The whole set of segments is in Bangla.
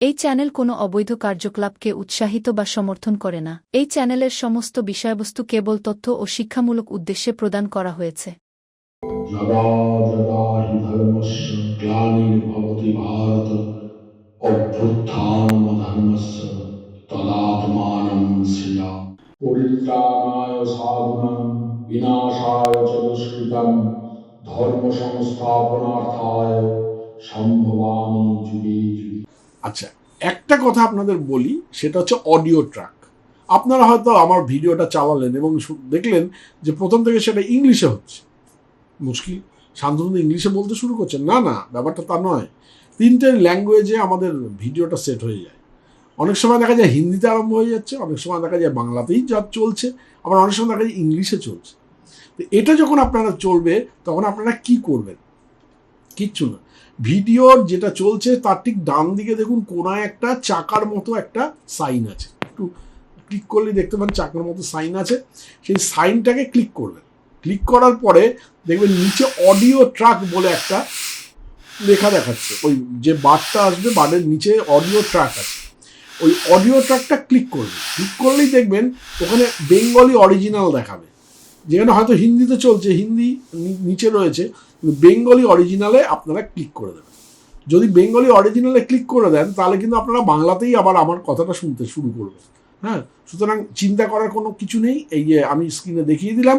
এই চ্যানেল কোনো অবৈধ কার্যকলাপকে উৎসাহিত বা সমর্থন করে না। এই চ্যানেলের সমস্ত বিষয়বস্তু কেবল তথ্য ও শিক্ষামূলক উদ্দেশ্যে প্রদান করা হয়েছে। ধর্ম সংস্থাপনার্থায় সম্ভবামী যুগে যুগে। আচ্ছা একটা কথা আপনাদের বলি, সেটা হচ্ছে অডিও ট্র্যাক আপনারা হয়তো আমার ভিডিওটা চালালেন এবং দেখলেন যে প্রথম থেকে সেটা ইংলিশে হচ্ছে। মুশকিল। শান্তনু ইংলিশে বলতে শুরু করছেন। না না, ব্যাপারটা তা নয়। তিনটে ল্যাঙ্গুয়েজে আমাদের ভিডিওটা সেট হয়ে যায়। অনেক সময় দেখা যায় হিন্দিতে আরম্ভ হয়ে যাচ্ছে, অনেক সময় দেখা যায় বাংলাতেই যা চলছে, আবার অনেক সময় দেখা যায় ইংলিশে চলছে। তো এটা যখন আপনারা চলবে, তখন আপনারা কি করবেন? কিচ্ছু না। ভিডিওর যেটা চলছে তার ঠিক ডান দিকে দেখুন কোনায় একটা চাকার মতো একটা সাইন আছে। একটু ক্লিক করলে দেখতে পান চাকার মতো সাইন আছে। সেই সাইনটাকে ক্লিক করবেন। ক্লিক করার পরে দেখবেন নিচে অডিও ট্রাক বলে একটা লেখা দেখাচ্ছে। ওই যে বারটা আসবে বারের নিচে অডিও ট্র্যাক আছে। ওই অডিও ট্র্যাকটা ক্লিক করবেন। ক্লিক করলেই দেখবেন ওখানে বেঙ্গলি অরিজিনাল দেখাবে। যেখানে হয়তো হিন্দিতে চলছে, হিন্দি নিচে রয়েছে, কিন্তু বেঙ্গলি অরিজিনালে আপনারা ক্লিক করে দেবেন। যদি বেঙ্গলি অরিজিনালে ক্লিক করে দেন, তাহলে কিন্তু আপনারা বাংলাতেই আবার আমার কথাটা শুনতে শুরু করবেন। হ্যাঁ? সুতরাং চিন্তা করার কোনো কিছু নেই। এই যে আমি স্ক্রিনে দেখিয়ে দিলাম।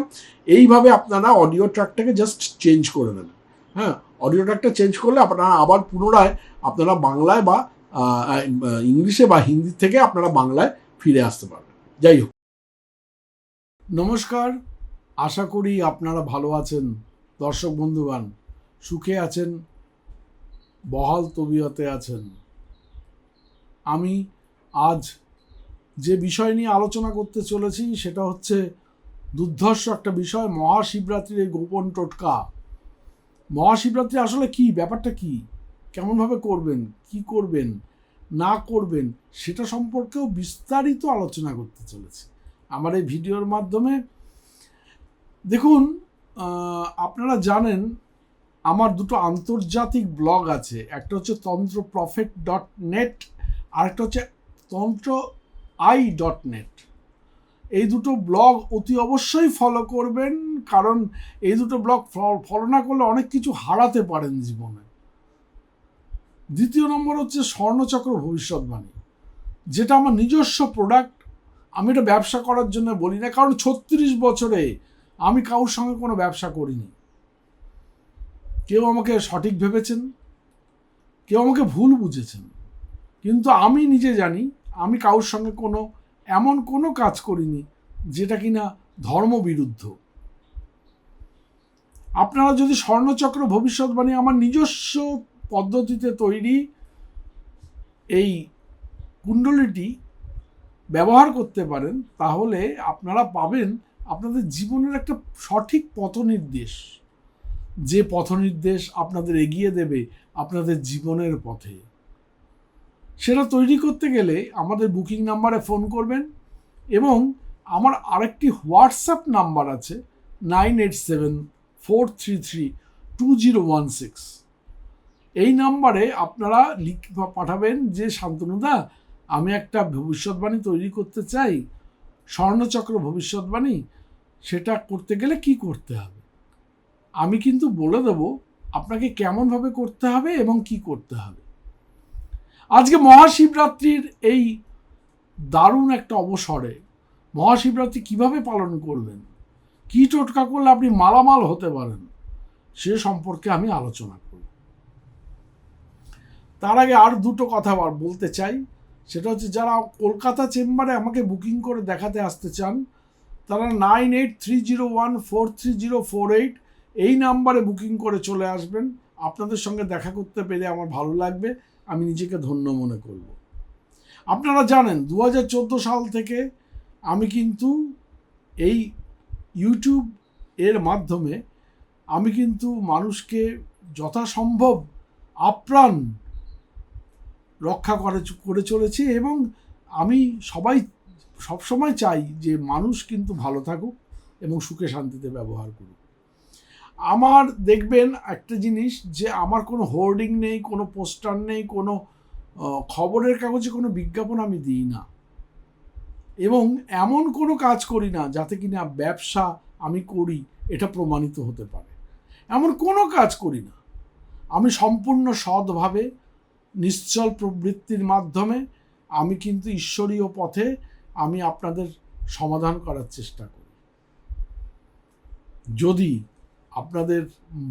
এইভাবে আপনারা অডিও ট্র্যাকটাকে জাস্ট চেঞ্জ করে নেবেন হ্যাঁ? অডিও ট্র্যাকটা চেঞ্জ করলে আপনারা আবার পুনরায় আপনারা বাংলায় বা ইংলিশে বা হিন্দি থেকে আপনারা বাংলায় ফিরে আসতে পারবেন। যাই হোক। নমস্কার। আশা করি আপনারা ভালো আছেন। দর্শক বন্ধুবান সুখে আছেন, বহাল তবিয়তে আছেন। আমি আজ যে বিষয় নিয়ে আলোচনা করতে চলেছি সেটা হচ্ছে দুর্ধর্ষ একটা বিষয়, মহাশিবরাত্রির এই গোপন টোটকা। মহাশিবরাত্রি আসলে কি? ব্যাপারটা কি? কেমনভাবে করবেন? কি করবেন? না করবেন? সেটা সম্পর্কেও বিস্তারিত আলোচনা করতে চলেছি। আমার এই ভিডিওর মাধ্যমে দেখুন আপনারা জানেন আমার দুটো আন্তর্জাতিক ব্লগ আছে। একটা হচ্ছে তন্ত্র প্রফেট ডট নেট আর একটা হচ্ছে তন্ত্র আই ডট নেট এই দুটো ব্লগ অতি অবশ্যই ফলো করবেন, কারণ এই দুটো ব্লগ ফলো না করলে অনেক কিছু হারাতে পারেন জীবনে। দ্বিতীয় নম্বর হচ্ছে স্বর্ণচক্র ভবিষ্যৎবাণী, যেটা আমার নিজস্ব প্রোডাক্ট আমি এটা ব্যবসা করার জন্য বলি না, কারণ ছত্রিশ বছরে আমি কারোর সঙ্গে কোনো ব্যবসা করিনি। কেউ আমাকে সঠিক ভেবেছেন, কেউ আমাকে ভুল বুঝেছেন। কিন্তু আমি নিজে জানি, আমি কারোর সঙ্গে কোনো, এমন কোনো কাজ করিনি যেটা কিনা ধর্মবিরুদ্ধ। আপনারা যদি স্বর্ণচক্র ভবিষ্যৎবাণী আমার নিজস্ব পদ্ধতিতে তৈরি এই কুণ্ডলিটি ব্যবহার করতে পারেন, তাহলে আপনারা পাবেন আপনাদের জীবনের একটা সঠিক পথনির্দেশ। যে পথনির্দেশ আপনাদের এগিয়ে দেবে আপনাদের জীবনের পথে। সেটা তৈরি করতে গেলে আমাদের বুকিং নাম্বারে ফোন করবেন এবং আমার আরেকটি হোয়াটসঅ্যাপ নাম্বার আছে nine eight seven four three three two zero one six. এই নাম্বারে আপনারা লিখ পাঠাবেন যে, শান্তনুদা, আমি একটা ভবিষ্যৎবাণী তৈরি করতে চাই। স্বর্ণচক্র ভবিষ্যৎবাণী, সেটা করতে গেলে কি করতে হবে? আমি কিন্তু বলে দেব আপনাকে কেমনভাবে করতে হবে এবং কি করতে হবে। আজকে মহাশিবরাত্রির এই দারুণ একটা অবসরে মহাশিবরাত্রি কীভাবে পালন করবেন? কি টোটকা করলে আপনি মালামাল হতে পারেন? সে সম্পর্কে আমি আলোচনা করব। তার আগে আর দুটো কথা বলতে চাই। সেটা হচ্ছে যারা কলকাতা চেম্বারে আমাকে বুকিং করে দেখাতে আসতে চান, তারা nine eight three zero one four three zero four eight এই নাম্বারে বুকিং করে চলে আসবেন। আপনাদের সঙ্গে দেখা করতে পেরে আমার ভালো লাগবে। আমি নিজেকে ধন্য মনে করব। আপনারা জানেন দু হাজার চোদ্দ সাল থেকে আমি কিন্তু এই ইউটিউব এর মাধ্যমে আমি কিন্তু মানুষকে যথাসম্ভব আপ্রাণ রক্ষা করে করে চলেছি এবং আমি সবাই সবসময় চাই যে মানুষ কিন্তু ভালো থাকুক এবং সুখে শান্তিতে ব্যবহার করুক। আমার দেখবেন একটা জিনিস যে আমার কোনো হোর্ডিং নেই, কোনো পোস্টার নেই, কোনো খবরের কাগজে কোনো বিজ্ঞাপন আমি দিই না। এবং এমন কোনো কাজ করি না যাতে কিনা ব্যবসা আমি করি, এটা প্রমাণিত হতে পারে। এমন কোনো কাজ করি না। আমি সম্পূর্ণ সৎভাবে নিশ্চল প্রবৃত্তির মাধ্যমে আমি কিন্তু ঈশ্বরীয় পথে আমি আপনাদের সমাধান করার চেষ্টা করি। যদি আপনাদের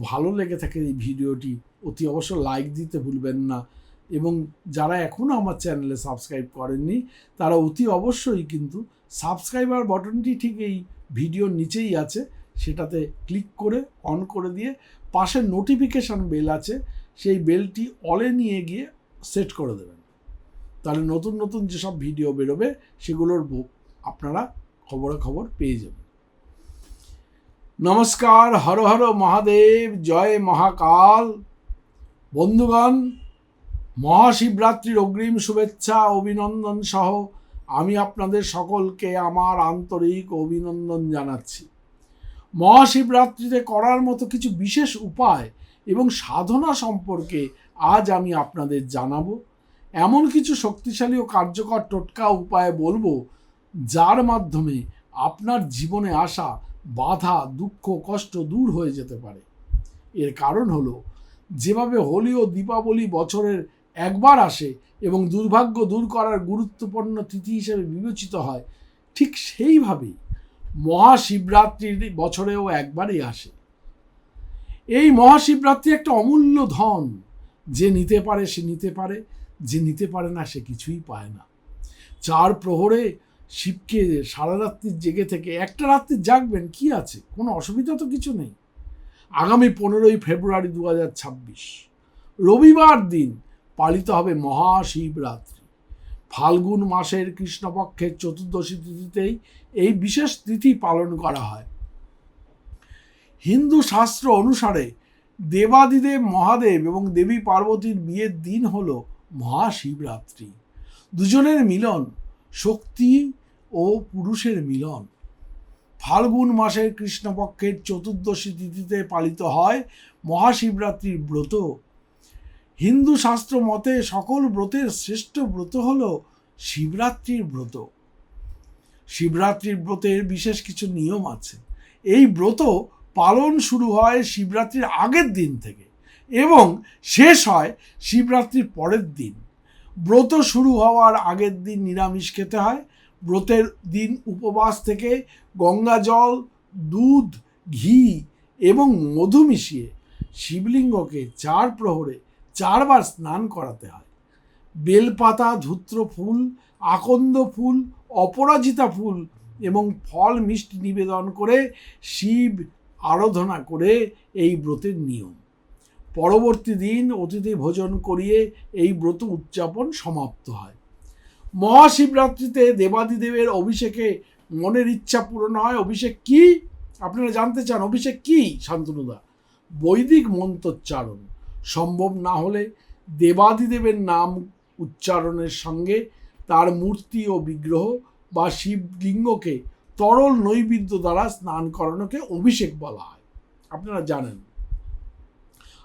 ভালো লেগে থাকে এই ভিডিওটি, অতি অবশ্য লাইক দিতে ভুলবেন না এবং যারা এখনও আমার চ্যানেলে সাবস্ক্রাইব করেননি, তারা অতি অবশ্যই কিন্তু সাবস্ক্রাইবার বটনটি ঠিক এই ভিডিওর নিচেই আছে, সেটাতে ক্লিক করে অন করে দিয়ে পাশে নোটিফিকেশান বেল আছে সেই বেলটি অলে নিয়ে গিয়ে সেট করে দেবেন। তাহলে নতুন নতুন যেসব ভিডিও বেরোবে, সেগুলোর আপনারা খবরে খবর পেয়ে যাবেন। নমস্কার, হর হর মহাদেব, জয় মহাকাল। বন্ধুগণ, মহাশিবরাত্রির অগ্রিম শুভেচ্ছা, অভিনন্দন সহ আমি আপনাদের সকলকে আমার আন্তরিক অভিনন্দন জানাচ্ছি। মহাশিবরাত্রিতে করার মতো কিছু বিশেষ উপায় এবং সাধনা সম্পর্কে আজ আমি আপনাদের জানাব। এমন কিছু শক্তিশালী ও কার্যকর টোটকা উপায় বলব, যার মাধ্যমে আপনার জীবনে আসা বাধা, দুঃখ, কষ্ট দূর হয়ে যেতে পারে। এর কারণ হলো, যেভাবে হোলি ও দীপাবলি বছরের একবার আসে এবং দুর্ভাগ্য দূর করার গুরুত্বপূর্ণ তিথি হিসেবে বিবেচিত হয়, ঠিক সেইভাবেই মহাশিবরাত্রির বছরেও একবারই আসে। এই মহাশিবরাত্রি একটা অমূল্য ধন। যে নিতে পারে, সে নিতে পারে, যে নিতে পারে না, সে কিছুই পায় না। চার প্রহরে শিবকে সারা রাত্রি জেগে থেকে একটা রাত্রি জাগবেন, কি আছে? কোনো অসুবিধা তো কিছু নেই। আগামী পনেরোই ফেব্রুয়ারি দু রবিবার দিন পালিত হবে মহাশিবরাত্রি। ফাল্গুন মাসের কৃষ্ণপক্ষের চতুর্দশী তিথিতেই এই বিশেষ তিথি পালন করা হয়। হিন্দু শাস্ত্র অনুসারে দেবাদিদেব মহাদেব এবং দেবী পার্বতীর বিয়ের দিন হল মহাশিবরাত্রি। দুজনের মিলন শক্তি ও পুরুষের মিলন। ফাল্গুন মাসের কৃষ্ণপক্ষের চতুর্দশী তিথিতে পালিত হয় মহাশিবরাত্রির ব্রত। হিন্দু শাস্ত্র মতে সকল ব্রতের শ্রেষ্ঠ ব্রত হল শিবরাত্রির ব্রত। শিবরাত্রির ব্রতের বিশেষ কিছু নিয়ম আছে। এই ব্রত পালন শুরু হয় শিবরাত্রির আগের দিন থেকে এবং শেষ হয় শিবরাত্রির পরের দিন। ব্রত শুরু হওয়ার আগের দিন নিরামিষ খেতে হয়। ব্রতের দিন উপবাস থেকে গঙ্গা জল, দুধ, ঘি এবং মধু মিশিয়ে শিবলিঙ্গকে চার প্রহরে চারবার স্নান করাতে হয়। বেলপাতা, ধূত্র ফুল, আকন্দ ফুল, অপরাজিতা ফুল এবং ফল মিষ্টি নিবেদন করে শিব আরাধনা করে এই ব্রতের নিয়ম। পরবর্তী দিন অতিথি ভোজন করিয়ে এই ব্রত উদযাপন সমাপ্ত হয়। মহাশিবরাত্রিতে দেবাদিদেবের অভিষেকে মনের ইচ্ছা পূরণ হয়। অভিষেক কি? আপনারা জানতে চান, অভিষেক কি? শান্তনুদা, বৈদিক মন্ত্রোচ্চারণ। সম্ভব না হলে দেবাদিদেবের নাম উচ্চারণের সঙ্গে তার মূর্তি ও বিগ্রহ বা শিবলিঙ্গকে তরল নৈবেদ্য দ্বারা স্নান করানোকে অভিষেক বলা হয়। আপনারা জানেন।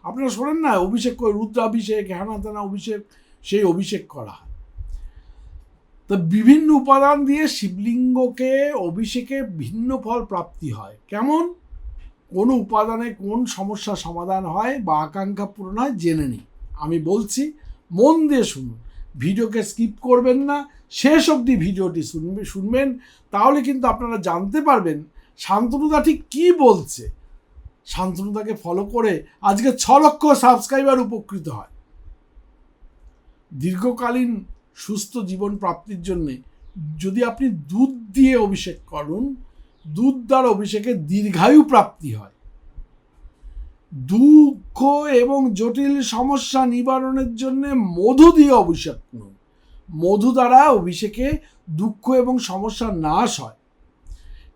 আপনারা শোনেন না, অভিষেক করে রুদ্রাভিষেক হ্যানা তেনা অভিষেক, সেই অভিষেক করা হয়। তো বিভিন্ন উপাদান দিয়ে শিবলিঙ্গকে, অভিষেকে ভিন্ন ফল প্রাপ্তি হয়। কেমন? কোন উপাদানে কোন সমস্যা সমাধান হয় বা আকাঙ্ক্ষা পূরণ হয়, জেনে নিই আমি বলছি, মন দিয়ে শুনুন। ভিডিওকে স্কিপ করবেন না, শেষ অবধি ভিডিওটি শুনবে, শুনবেন। তাহলে কিন্তু আপনারা জানতে পারবেন শান্তনুদা ঠিক কী বলছে। শান্তনুদাকে ফলো করে আজকে ছ লক্ষ সাবস্ক্রাইবার উপকৃত হয়। দীর্ঘকালীন সুস্থ জীবন প্রাপ্তির জন্যে যদি আপনি দুধ দিয়ে অভিষেক করুন, দুধ দ্বারা অভিষেকে দীর্ঘায়ু প্রাপ্তি হয়। দুঃখ এবং জটিল সমস্যা নিবারণের জন্য মধু দিয়ে অভিষেক করুন। মধু দ্বারা অভিষেকে দুঃখ এবং সমস্যার নাশ হয়।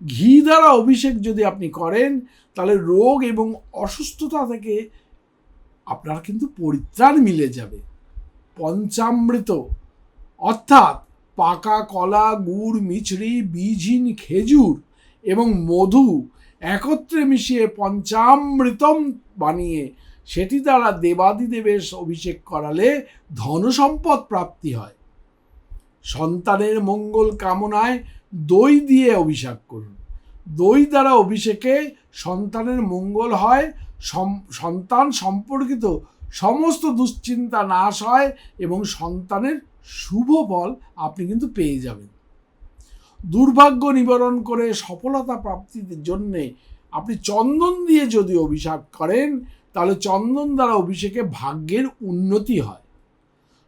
ঘি দ্বারা অভিষেক যদি আপনি করেন, তাহলে রোগ এবং অসুস্থতা থেকে আপনার কিন্তু পরিত্রাণ মিলে যাবে। পঞ্চামৃত, অর্থাৎ পাকা কলা, গুড়, মিছরি, বীজহীন খেজুর এবং মধু একত্রে মিশিয়ে পঞ্চামৃতম বানিয়ে সেটি দ্বারা দেবাদিদেবের অভিষেক করালে ধনসম্পদ প্রাপ্তি হয়। সন্তানের মঙ্গল কামনায় দই দিয়ে অভিষেক করুন। দই দ্বারা অভিষেকে সন্তানের মঙ্গল হয় সন্তান সম্পর্কিত সমস্ত দুশ্চিন্তা নাশ হয় এবং সন্তানের শুভ ফল আপনি কিন্তু পেয়ে যাবেন। দুর্ভাগ্য নিবারণ করে সফলতা প্রাপ্তির জন্যে আপনি চন্দন দিয়ে যদি অভিষেক করেন তাহলে চন্দন দ্বারা অভিষেকে ভাগ্যের উন্নতি হয়।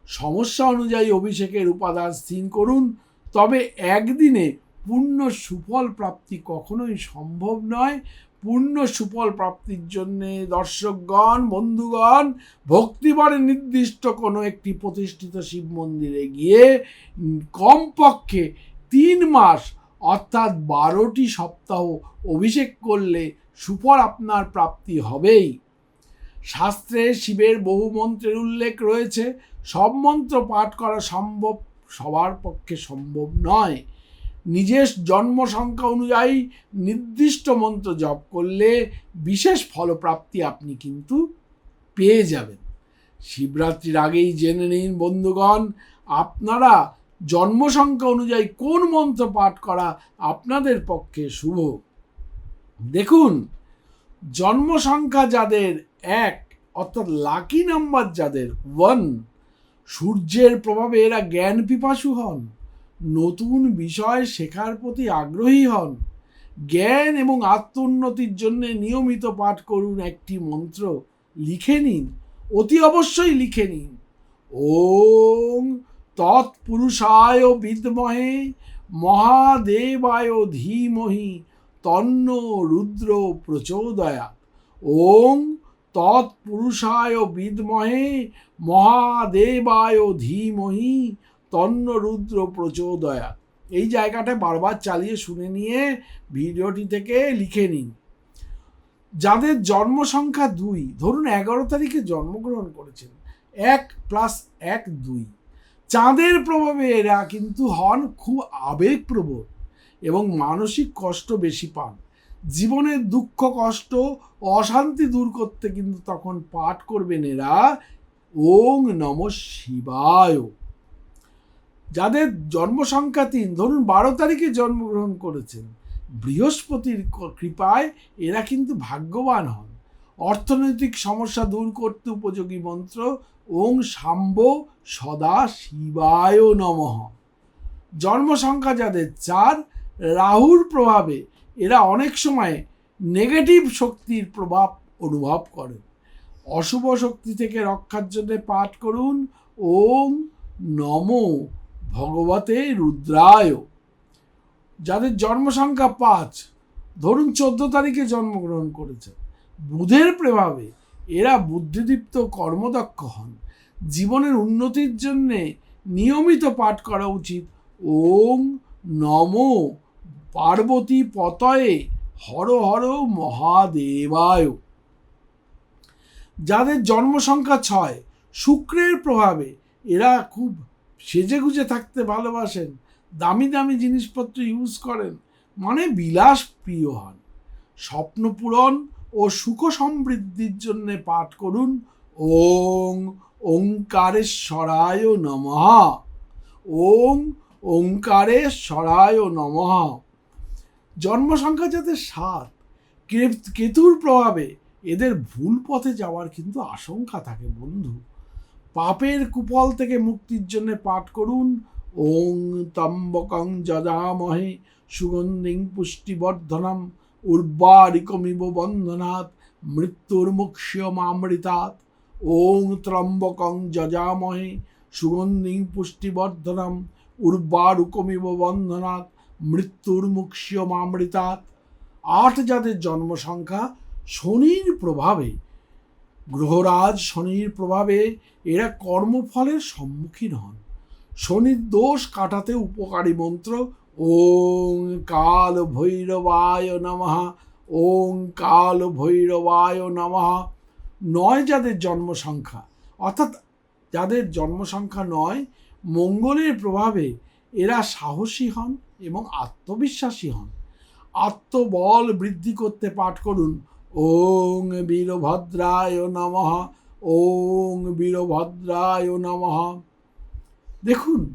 সমস্যা অনুযায়ী অভিষেকের উপাদান স্থির করুন, তবে একদিনে পূর্ণ সুফল প্রাপ্তি কখনোই সম্ভব নয়। পূর্ণ সুফল প্রাপ্তির জন্যে দর্শকগণ, বন্ধুগণ, ভক্তিবারে নির্দিষ্ট কোনো একটি প্রতিষ্ঠিত শিব মন্দিরে গিয়ে কমপক্ষে তিন মাস অর্থাৎ বারোটি সপ্তাহ অভিষেক করলে সুফল আপনার প্রাপ্তি হবেই। শাস্ত্রে শিবের বহু মন্ত্রের উল্লেখ রয়েছে। সব মন্ত্র পাঠ করা সম্ভব, সবার পক্ষে সম্ভব নয়। নিজের জন্ম সংখ্যা অনুযায়ী নির্দিষ্ট মন্ত্র জপ করলে বিশেষ ফলপ্রাপ্তি আপনি কিন্তু পেয়ে যাবেন। শিবরাত্রির আগেই জেনে নিন বন্ধুগণ, আপনারা জন্ম সংখ্যা অনুযায়ী কোন মন্ত্র পাঠ করা আপনাদের পক্ষে শুভ? দেখুন, জন্ম সংখ্যা যাদের এক, অর্থাৎ লাকি নাম্বার যাদের ওয়ান সূর্যের প্রভাবে এরা জ্ঞান পিপাসু হন, নতুন বিষয় শেখার প্রতি আগ্রহী হন, জ্ঞান এবং আত্মোন্নতির জন্য নিয়মিত পাঠ করুন একটি মন্ত্র, লিখে নিন, অতি অবশ্যই লিখে নিন। ওম তৎপুরুষায় বিদ্মহে, মহাদেবায় ধীমহি, তন্ন রুদ্র প্রচোদয়া ওং তৎপুরুষায় বিদ্মহে, মহাদেবায় ধীমহি, তন্ন রুদ্র প্রচোদয়া। এই জায়গাটা বারবার চালিয়ে শুনে নিয়ে ভিডিওটি থেকে লিখে নিন। যাদের জন্ম সংখ্যা দুই, ধরুন এগারো তারিখে জন্মগ্রহণ করেছেন, এক প্লাস এক দুই। চাঁদের প্রভাবে এরা কিন্তু হন খুব আবেগপ্রবণ এবং মানসিক কষ্ট বেশি পান। জীবনের দুঃখ, কষ্ট অশান্তি দূর করতে কিন্তু তখন পাঠ করবেন এরা ওং নম শিবায়। যাদের জন্ম সংখ্যা তিন, ধরুন বারো তারিখে জন্মগ্রহণ করেছেন, বৃহস্পতির কৃপায় এরা কিন্তু ভাগ্যবান হন। অর্থনৈতিক সমস্যা দূর করতে উপযোগী মন্ত্র ওং সাম্ব সদা শিবায় নমঃ। জন্ম সংখ্যা যাদের চার, রাহুর প্রভাবে এরা অনেক সময় নেগেটিভ শক্তির প্রভাব অনুভব করে। অশুভ শক্তি থেকে রক্ষার জন্য পাঠ করুন। ওম নম ভগবতে রুদ্রায়। যাদের জন্ম সংখ্যা পাঁচ, ধরুন চোদ্দ তারিখে জন্মগ্রহণ করেছে। বুধের প্রভাবে এরা বুদ্ধিদীপ্ত কর্মদক্ষ হন। জীবনের উন্নতির জন্যে নিয়মিত পাঠ করা উচিত। ওম নম পার্বতী পতয়ে হর হর মহাদেবায়। যাদের জন্ম সংখ্যা ছয়, শুক্রের প্রভাবে এরা খুব সেজেগুজে থাকতে ভালোবাসেন, দামি দামি জিনিসপত্র ইউজ করেন মানে বিলাস প্রিয় হন। স্বপ্ন পূরণ ও সুখ সমৃদ্ধির জন্য পাঠ করুন, ওং ওঙ্কারেশ্বরায় নমঃ। ওং ওঙ্কারেশ্বরায় নমঃ। জন্ম সংখ্যা যাদের সাত কেতুর প্রভাবে এদের ভুল পথে যাওয়ার কিন্তু আশঙ্কা থাকে বন্ধু। পাপের কুপল থেকে মুক্তির জন্য পাঠ করুন। ওং তম্বকং যজামহে সুগন্ধিং পুষ্টিবর্ধনম উর্বারিকমিব বন্ধনাৎ মৃত্যুর মুক্ষ্যমামৃতাৎ। ওং ত্রম্বকং যজামহে সুগন্ধিং পুষ্টিবর্ধনম উর্বারুকমিব বন্ধনাৎ মৃত্যুর মুক্ষ্যমামৃতাৎ আট জাতের জন্ম সংখ্যা শনির প্রভাবে। গ্রহরাজ শনির প্রভাবে এরা কর্মফলের সম্মুখীন হন। শনির দোষ কাটাতে উপকারী মন্ত্র, ওং কাল ভৈরবায় নমহা ওং কাল ভৈরবায় নমহা নয় যাদের জন্ম সংখ্যা, অর্থাৎ যাদের জন্ম সংখ্যা নয়, মঙ্গলের প্রভাবে এরা সাহসী হন এবং আত্মবিশ্বাসী হন। আত্মবল বৃদ্ধি করতে পাঠ করুন। ওং বীরভদ্রায় নমঃ, ওং বীরভদ্রায় নমঃ। দেখুন,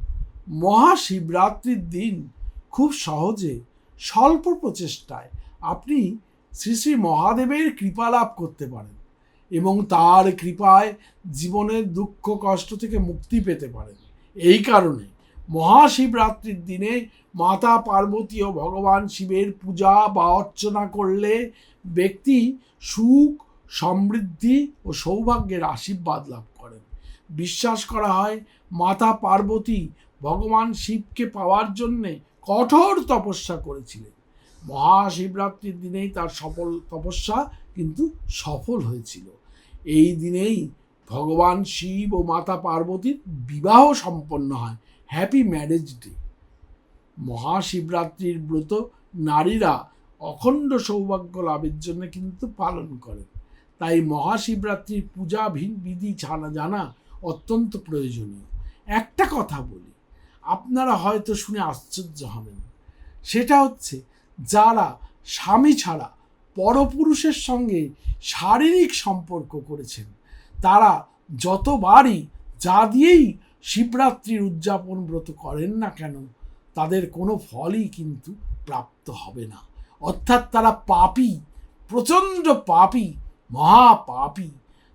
মহাশিবরাত্রির দিন খুব সহজে, স্বল্প প্রচেষ্টায় আপনি শ্রী শ্রী মহাদেবের কৃপা লাভ করতে পারেন এবং তার কৃপায় জীবনের দুঃখ কষ্ট থেকে মুক্তি পেতে পারেন। এই কারণে মহাশিবরাত্রির দিনে মাতা পার্বতী ও ভগবান শিবের পূজা বা অর্চনা করলে ব্যক্তি সুখ, সমৃদ্ধি ও সৌভাগ্যের আশীর্বাদ লাভ করেন। বিশ্বাস করা হয়, মাতা পার্বতী ভগবান শিবকে পাওয়ার জন্যে কঠোর তপস্যা করেছিলেন। মহাশিবরাত্রির দিনেই তার সফল তপস্যা কিন্তু সফল হয়েছিল। এই দিনেই ভগবান শিব ও মাতা পার্বতীর বিবাহ সম্পন্ন হয়। হ্যাপি ম্যারেজ ডে মহাশিবরাত্রির ব্রত নারীরা অখণ্ড সৌভাগ্য লাভের জন্য কিন্তু পালন করেন। তাই মহাশিবরাত্রির পূজা বিধি ছাড়া জানা অত্যন্ত প্রয়োজনীয়। একটা কথা বলি, আপনারা হয়তো শুনে আশ্চর্য হবেন। সেটা হচ্ছে, যারা স্বামী ছাড়া পরপুরুষের সঙ্গে শারীরিক সম্পর্ক করেছেন, তারা যতবারই যা দিয়েই শিবরাত্রির উদযাপন ব্রত করেন না কেন, তাদের কোনো ফলই কিন্তু প্রাপ্ত হবে না। অর্থাৎ তারা পাপী, প্রচণ্ড পাপী, মহাপাপী,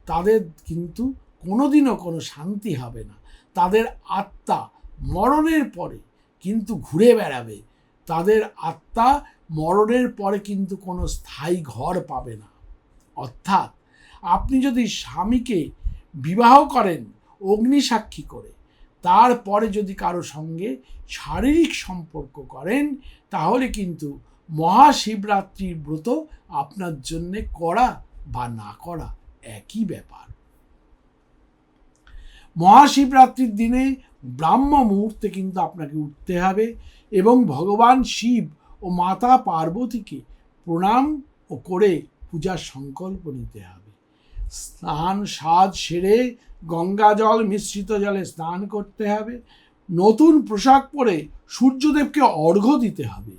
তাদের কিন্তু কোনোদিনও কোনো শান্তি হবে না। তাদের আত্মা মরণের পরে কিন্তু ঘুরে বেড়াবে। তাদের আত্মা মরণের পরে কিন্তু কোনো স্থায়ী ঘর পাবে না। অর্থাৎ আপনি যদি স্বামীকে বিবাহ করেন অগ্নিসাক্ষী করে। তারপরে যদি কারও সঙ্গে শারীরিক সম্পর্ক করেন, তাহলে কিন্তু মহাশিবরাত্রির ব্রত আপনার জন্যে করা বা না করা একই ব্যাপার। মহাশিবরাত্রির দিনে ব্রাহ্ম মুহূর্তে কিন্তু আপনাকে উঠতে হবে এবং ভগবান শিব ও মাতা পার্বতীকে প্রণাম ও করে পূজার সংকল্প নিতে হবে। স্নান, সাজ সেরে গঙ্গা জল মিশ্রিত জলে স্নান করতে হবে। নতুন পোশাক পরে সূর্যদেবকে অর্ঘ্য দিতে হবে।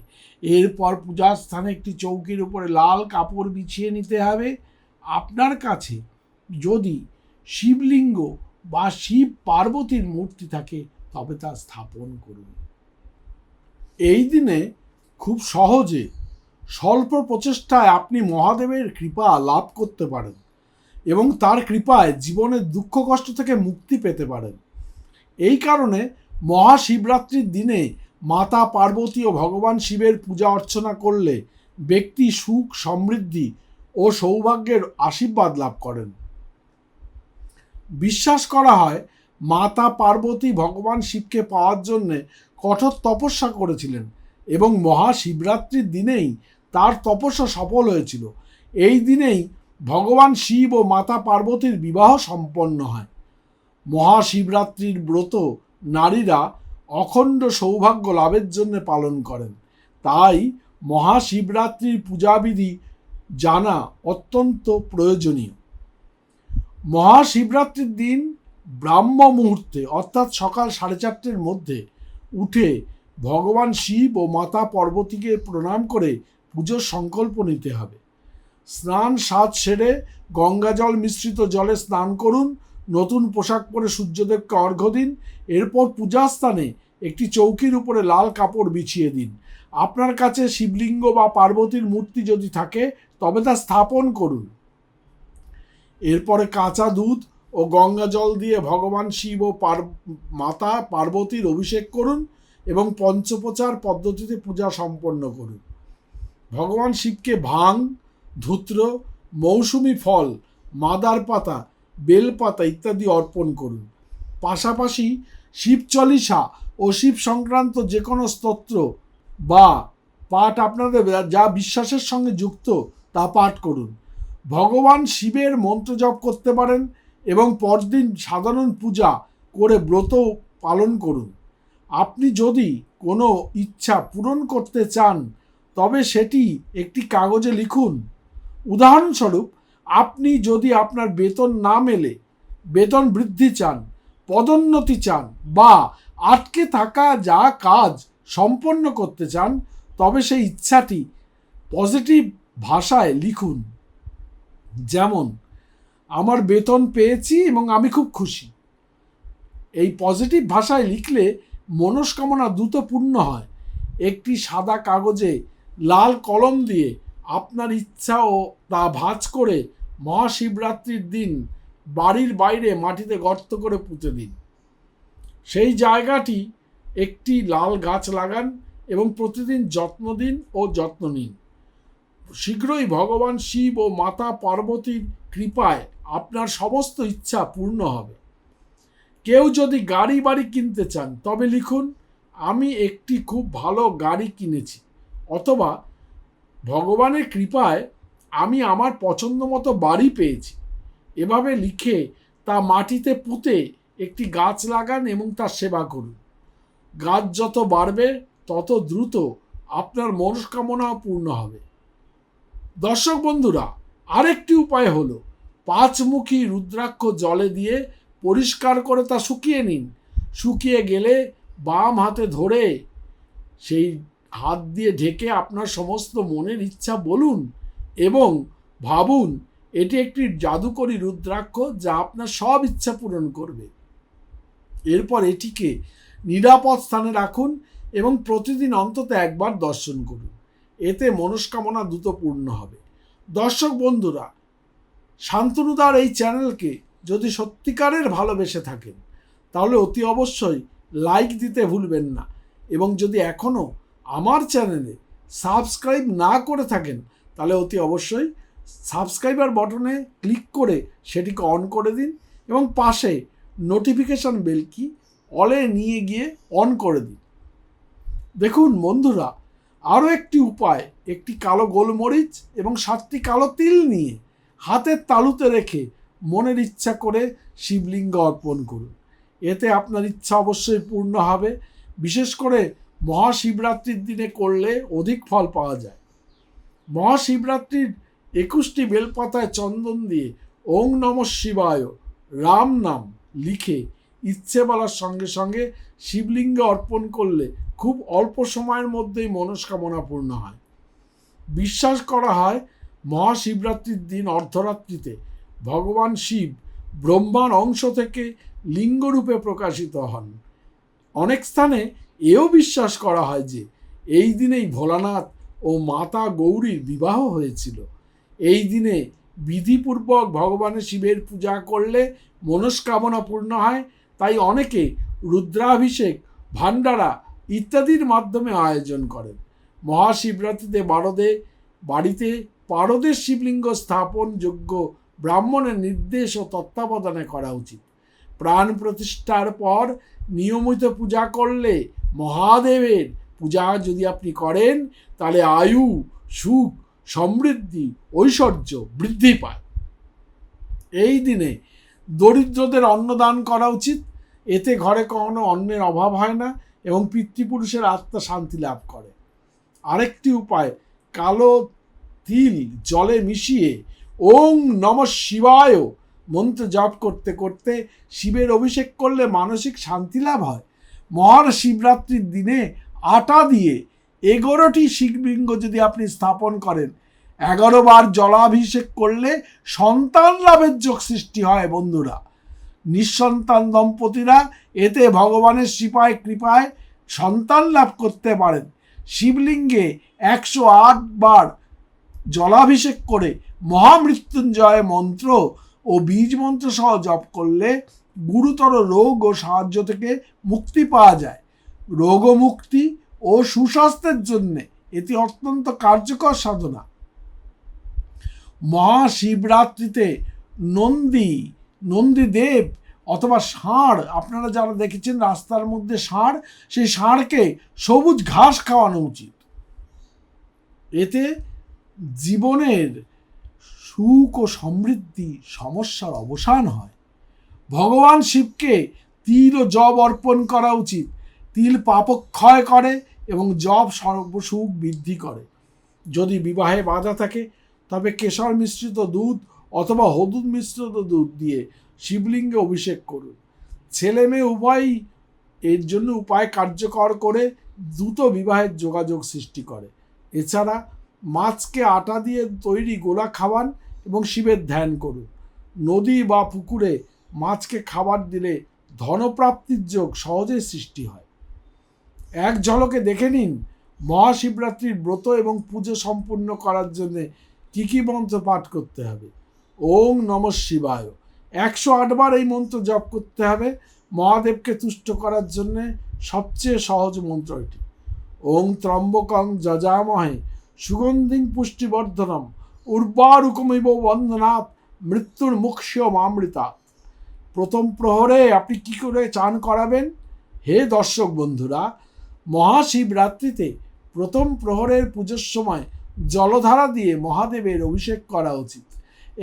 এরপর পূজার স্থানে একটি চৌকির উপরে লাল কাপড় বিছিয়ে নিতে হবে। আপনার কাছে যদি শিবলিঙ্গ বা শিব পার্বতীর মূর্তি থাকে, তবে তা স্থাপন করুন। এই দিনে খুব সহজে স্বল্প প্রচেষ্টায় আপনি মহাদেবের কৃপা লাভ করতে পারেন। এবং তার কৃপায় জীবনের দুঃখ কষ্ট থেকে মুক্তি পেতে পারেন। এই কারণে মহাশিবরাত্রির দিনে মাতা পার্বতী ও ভগবান শিবের পূজা অর্চনা করলে ব্যক্তি সুখ, সমৃদ্ধি ও সৌভাগ্যের আশীর্বাদ লাভ করেন। বিশ্বাস করা হয়, মাতা পার্বতী ভগবান শিবকে পাওয়ার জন্যে কঠোর তপস্যা করেছিলেন এবং মহাশিবরাত্রির দিনেই তার তপস্যা সফল হয়েছিল। এই দিনেই ভগবান শিব ও মাতা পার্বতীর বিবাহ সম্পন্ন হয়। মহাশিবরাত্রির ব্রত নারীরা অখণ্ড সৌভাগ্য লাভের জন্য পালন করেন। তাই মহাশিবরাত্রির পূজাবিধি জানা অত্যন্ত প্রয়োজনীয়। মহাশিবরাত্রির দিন ব্রাহ্ম মুহূর্তে, অর্থাৎ সকাল সাড়ে চারটের মধ্যে, উঠে ভগবান শিব ও মাতা পার্বতীকে প্রণাম করে পুজোর সংকল্প নিতে হবে। স্নান সাজ সেরে গঙ্গা জল মিশ্রিত জলে স্নান করুন, নতুন পোশাক পরে সূর্যদেবকে অর্ঘ্য দিন, এরপর পূজাস্থানে একটি চৌকির উপরে লাল কাপড় বিছিয়ে দিন। আপনার কাছে শিবলিঙ্গ বা পার্বতীর মূর্তি যদি থাকে, তবে তা স্থাপন করুন। এরপরে কাঁচা দুধ ও গঙ্গা জল দিয়ে ভগবান শিব ও পার, মাতা পার্বতীর অভিষেক করুন এবং পঞ্চোপচার পদ্ধতিতে পূজা সম্পন্ন করুন। ভগবান শিবকে ভাং ধূত্র, মৌসুমি ফল, মাদার পাতা বেলপাতা ইত্যাদি অর্পণ করুন। পাশাপাশি শিব চলিসা ও শিব সংক্রান্ত যে কোনো স্তোত্র বা পাঠ আপনাদের যা বিশ্বাসের সঙ্গে যুক্ত তা পাঠ করুন। ভগবান শিবের মন্ত্র জপ করতে পারেন এবং পরদিন সাধারণ পূজা করে ব্রত পালন করুন। আপনি যদি কোনো ইচ্ছা পূরণ করতে চান, তবে সেটি একটি কাগজে লিখুন। উদাহরণস্বরূপ, আপনি যদি আপনার বেতন না মেলে, বেতন বৃদ্ধি চান, পদোন্নতি চান, বা আটকে থাকা যা কাজ সম্পন্ন করতে চান, তবে সেই ইচ্ছাটি পজিটিভ ভাষায় লিখুন। যেমন, আমার বেতন পেয়েছি এবং আমি খুব খুশি। এই পজিটিভ ভাষায় লিখলে মনস্কামনা দ্রুত পূর্ণ হয়। একটি সাদা কাগজে লাল কলম দিয়ে আপনার ইচ্ছা ও তা ভাঁজ করে মহাশিবরাত্রির দিন বাড়ির বাইরে মাটিতে গর্ত করে পুঁতে দিন। সেই জায়গাটি একটি লাল গাছ লাগান এবং প্রতিদিন যত্ন দিন ও যত্ন নিন। শীঘ্রই ভগবান শিব ও মাতা পার্বতীর কৃপায় আপনার সমস্ত ইচ্ছা পূর্ণ হবে। কেউ যদি গাড়ি বাড়ি কিনতে চান, তবে লিখুন, আমি একটি খুব ভালো গাড়ি কিনেছি, অথবা ভগবানের কৃপায় আমি আমার পছন্দ মতো বাড়ি পেয়েছি। এভাবে লিখে তা মাটিতে পুঁতে একটি গাছ লাগান এবং তার সেবা করুন। গাছ যত বাড়বে, তত দ্রুত আপনার মনস্কামনাও পূর্ণ হবে। দর্শক বন্ধুরা, আরেকটি উপায় হলো, পাঁচমুখী রুদ্রাক্ষ জলে দিয়ে পরিষ্কার করে তা শুকিয়ে নিন। শুকিয়ে গেলে বাম হাতে ধরে সেই হাত দিয়ে ঢেকে আপনার সমস্ত মনের ইচ্ছা বলুন এবং ভাবুন, এটি একটি জাদুকরী রুদ্রাক্ষ যা আপনার সব ইচ্ছা পূরণ করবে। এরপর এটিকে নিরাপদ স্থানে রাখুন এবং প্রতিদিন অন্তত একবার দর্শন করুন। এতে মনস্কামনা দ্রুত পূর্ণ হবে। দর্শক বন্ধুরা, শান্তনুদার এই চ্যানেলকে যদি সত্যিকারের ভালোবেসে থাকেন, তাহলে অতি অবশ্যই লাইক দিতে ভুলবেন না এবং যদি এখনও আমার চ্যানেলে সাবস্ক্রাইব না করে থাকেন, তাহলে অতি অবশ্যই সাবস্ক্রাইবার বটনে ক্লিক করে সেটিকে অন করে দিন এবং পাশে নোটিফিকেশান বেল কি অলে নিয়ে গিয়ে অন করে দিন। দেখুন বন্ধুরা, আরও একটি উপায়, একটি কালো গোলমরিচ এবং সাতটি কালো তিল নিয়ে হাতের তালুতে রেখে মনের ইচ্ছা করে শিবলিঙ্গ অর্পণ করুন। এতে আপনার ইচ্ছা অবশ্যই পূর্ণ হবে। বিশেষ করে মহাশিবরাত্রির দিনে করলে অধিক ফল পাওয়া যায়। মহাশিবরাত্রির একুশটি বেলপাতায় চন্দন দিয়ে ওং নম শিবায় রাম নাম লিখে ইচ্ছে বলার সঙ্গে সঙ্গে শিবলিঙ্গে অর্পণ করলে খুব অল্প সময়ের মধ্যেই মনস্কামনা পূর্ণ হয়। বিশ্বাস করা হয় মহাশিবরাত্রির দিন অর্ধরাত্রিতে ভগবান শিব ব্রহ্মার অংশ থেকে লিঙ্গরূপে প্রকাশিত হন। অনেক স্থানে এও বিশ্বাস করা হয় যে এই দিনেই ভোলানাথ ও মাতা গৌরীর বিবাহ হয়েছিল। এই দিনে বিধিপূর্বক ভগবানের শিবের পূজা করলে মনস্কামনা পূর্ণ হয়, তাই অনেকে রুদ্রাভিষেক ভান্ডারা ইত্যাদির মাধ্যমে আয়োজন করেন। মহাশিবরাত্রিতে বারদে, বাড়িতে পারদের শিবলিঙ্গ স্থাপন যোগ্য ব্রাহ্মণের নির্দেশ ও তত্ত্বাবধানে করা উচিত। প্রাণ প্রতিষ্ঠার পর নিয়মিত পূজা করলে মহাদেবের পূজা যদি আপনি করেন, তাহলে আয়ু, সুখ, সমৃদ্ধি, ঐশ্বর্য বৃদ্ধি পায়। এই দিনে দরিদ্রদের অন্নদান করা উচিত। এতে ঘরে কখনো অন্নের অভাব হয় না এবং পিতৃপুরুষের আত্মা শান্তি লাভ করে। আরেকটি উপায়, কালো তিল জলে মিশিয়ে ওং নম শিবায় মন্ত্র জপ করতে করতে শিবের অভিষেক করলে মানসিক শান্তি লাভ হয়। মহার শিবরাত্রির দিনে আটা দিয়ে এগারোটি শিবলিঙ্গ যদি আপনি স্থাপন করেন, এগারো বার জলাভিষেক করলে সন্তান লাভের যোগ সৃষ্টি হয় বন্ধুরা। নিঃসন্তান দম্পতিরা এতে ভগবানের কৃপায় কৃপায় সন্তান লাভ করতে পারেন। শিবলিঙ্গে একশো আট বার জলাভিষেক করে মহামৃত্যুঞ্জয় মন্ত্র ও বীজ মন্ত্র সহ জপ করলে গুরুতর রোগ ও সাহায্য থেকে মুক্তি পাওয়া যায়। রোগ ও মুক্তি ও সুস্বাস্থ্যের জন্যে এটি অত্যন্ত কার্যকর সাধনা। মহাশিবরাত্রিতে নন্দী, নন্দীদেব অথবা ষাঁড়, আপনারা যারা দেখেছেন রাস্তার মধ্যে ষাঁড়, সেই ষাঁড়কে সবুজ ঘাস খাওয়ানো উচিত। এতে জীবনের সুখ ও সমৃদ্ধি সমস্যার অবসান হয়। ভগবান শিবকে তিল ও জব অর্পণ করা উচিত। তিল পাপক্ষয় করে এবং জব সর্বসুখ বৃদ্ধি করে। যদি বিবাহে বাধা থাকে, তবে কেশর মিশ্রিত দুধ অথবা হলুদ মিশ্রিত দুধ দিয়ে শিবলিঙ্গে অভিষেক করুন। ছেলে মেয়ে উভয়ই এর জন্য উপায় কার্যকর করে দ্রুত বিবাহের যোগাযোগ সৃষ্টি করে। এছাড়া মাছকে আটা দিয়ে তৈরি গোলা খাওয়ান এবং শিবের ধ্যান করুন। নদী বা পুকুরে মাছকে খাবার দিলে ধনপ্রাপ্তির যোগ সহজেই সৃষ্টি হয়। এক ঝলকে দেখে নিন, মহাশিবরাত্রির ব্রত এবং পুজো সম্পূর্ণ করার জন্য কি কি মন্ত্র পাঠ করতে হবে? ওং নম শিবায়। একশো আটবার এই মন্ত্র জপ করতে হবে। মহাদেবকে তুষ্ট করার জন্য সবচেয়ে সহজ মন্ত্র এটি। ওং ত্রম্বকং যজামহে সুগন্ধিং পুষ্টিবর্ধনম উর্বারুকমিব বন্ধনাথ মৃত্যুর মুখ্য মামৃতা। প্রথম প্রহরে আপনি কি করে চান করাবেন? হে দর্শক বন্ধুরা, মহাশিবরাত্রিতে প্রথম প্রহরের পুজোর সময় জলধারা দিয়ে মহাদেবের অভিষেক করা উচিত।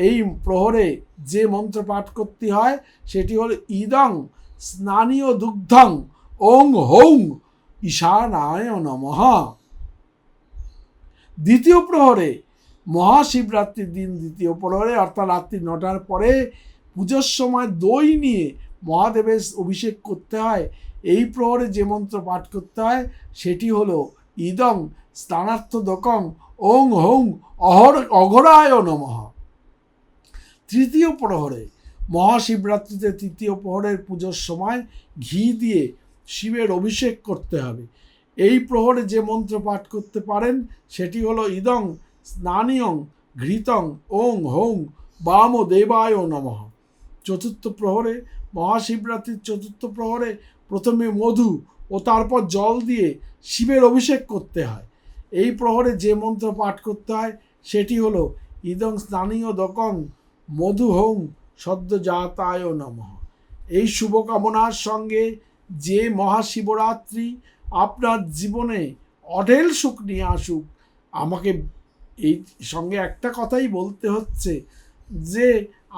এই প্রহরে যে মন্ত্র পাঠ করতে হয়, সেটি হল ইদং স্নানীয় দুগ্ধং ওং হৌং ঈশানায় নমঃ। দ্বিতীয় প্রহরে মহাশিবরাত্রির দিন দ্বিতীয় প্রহরে, অর্থাৎ রাত্রি নটার পরে পুজোর সময় দই নিয়ে মহাদেবের অভিষেক করতে হয়। এই প্রহরে যে মন্ত্র পাঠ করতে হয়, সেটি হলো, ইদং স্নানার্থ দকং ওং হৌং অহর অঘরায় নমঃ। তৃতীয় প্রহরে, মহাশিবরাত্রিতে তৃতীয় প্রহরের পুজোর সময় ঘি দিয়ে শিবের অভিষেক করতে হবে। এই প্রহরে যে মন্ত্র পাঠ করতে পারেন, সেটি হলো, ইদং স্নানীয়ং ঘৃতং ওং হৌং বাম দেবায় নমঃ। চতুর্থ প্রহরে, মহাশিবরাত্রির চতুর্থ প্রহরে প্রথমে মধু ও তারপর জল দিয়ে শিবের অভিষেক করতে হয়। এই প্রহরে যে মন্ত্র পাঠ করতে হয়, সেটি হলো, ইদং স্নানীয় দকং মধু হোম সদ্য জাতায় নমঃ। এই শুভকামনার সঙ্গে যে মহাশিবরাত্রি আপনার জীবনে অঢেল সুখ নিয়ে আসুক, আমাকে এই সঙ্গে একটা কথাই বলতে হচ্ছে যে,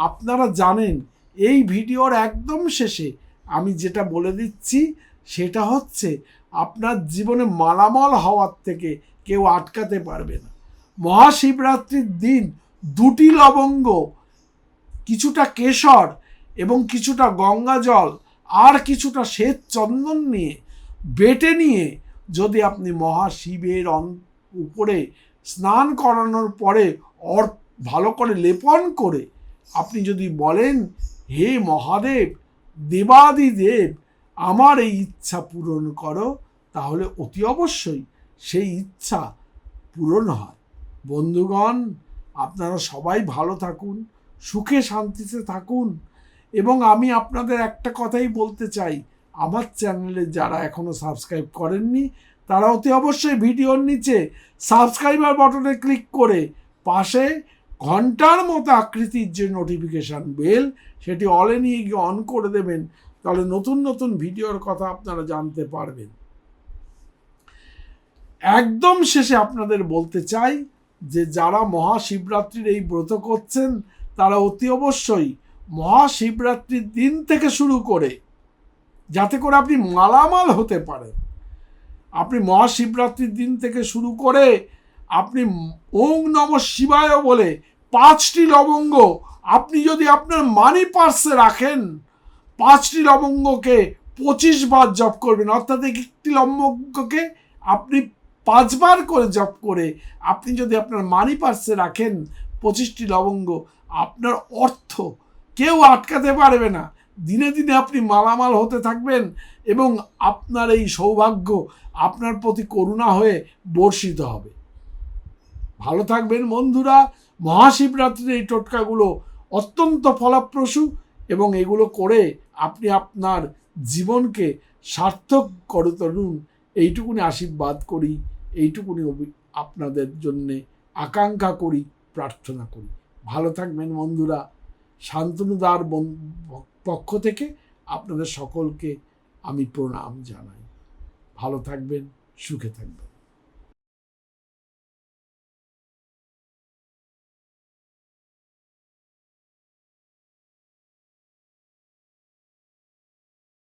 আপনারা জানেন এই ভিডিওর একদম শেষে আমি যেটা বলে দিচ্ছি, সেটা হচ্ছে আপনার জীবনে মালামাল হওয়ার থেকে কেউ আটকাতে পারবে না। মহাশিবরাত্রির দিন দুটি লবঙ্গ, কিছুটা কেশর এবং কিছুটা গঙ্গা জল আর কিছুটা শ্বেত চন্দন নিয়ে বেটে নিয়ে যদি আপনি মহাশিবের উপরে স্নান করানোর পরে অর, ভালো করে লেপন করে আপনি যদি বলেন হে মহাদেব, দেবাদিদেব, আমার এই ইচ্ছা পূরণ করো। তাহলে অতি অবশ্যই সেই ইচ্ছা পূরণ হয়। বন্ধুগণ, আপনারা সবাই ভালো থাকুন, সুখে শান্তিতে থাকুন। এবং আমি আপনাদের একটা কথাই বলতে চাই। আমার চ্যানেলে যারা এখনও সাবস্ক্রাইব করেননি, তারা অতি অবশ্যই ভিডিওর নিচে সাবস্ক্রাইবার বাটনে ক্লিক করে পাশে ঘণ্টার মতো আকৃতির যে নোটিফিকেশান বেল সেটি অলে নিয়ে গিয়ে অন করে দেবেন, তাহলে নতুন নতুন ভিডিওর কথা আপনারা জানতে পারবেন। একদম শেষে আপনাদের বলতে চাই যে, যারা মহাশিবরাত্রির এই ব্রত করছেন, তারা অতি অবশ্যই মহাশিবরাত্রির দিন থেকে শুরু করে, যাতে করে আপনি মালামাল হতে পারেন। আপনি মহাশিবরাত্রির দিন থেকে শুরু করে, আপনি ওং নম শিবায় বলে পাঁচটি লবঙ্গ আপনি যদি আপনার মানি পার্সে রাখেন, পাঁচটি লবঙ্গকে পঁচিশ বার জপ করবেন। অর্থাৎ একটি লবঙ্গকে আপনি পাঁচবার করে জপ করে আপনি যদি আপনার মানি পার্সে রাখেন, পঁচিশটি লবঙ্গ, আপনার অর্থ কেউ আটকাতে পারবে না। দিনে দিনে আপনি মালামাল হতে থাকবেন এবং আপনার এই সৌভাগ্য আপনার প্রতি করুণা হয়ে বর্ষিত হবে। ভালো থাকবেন বন্ধুরা। মহাশিবরাত্রির এই টোটকাগুলো অত্যন্ত ফলপ্রসূ এবং এগুলো করে আপনি আপনার জীবনকে সার্থক করে তুলুন। এইটুকুনি আশীর্বাদ করি, এইটুকুনি আপনাদের জন্যে আকাঙ্ক্ষা করি, প্রার্থনা করি। ভালো থাকবেন বন্ধুরা। শান্তনুদার পক্ষ থেকে আপনাদের সকলকে আমি প্রণাম জানাই। ভালো থাকবেন, সুখে থাকবেন।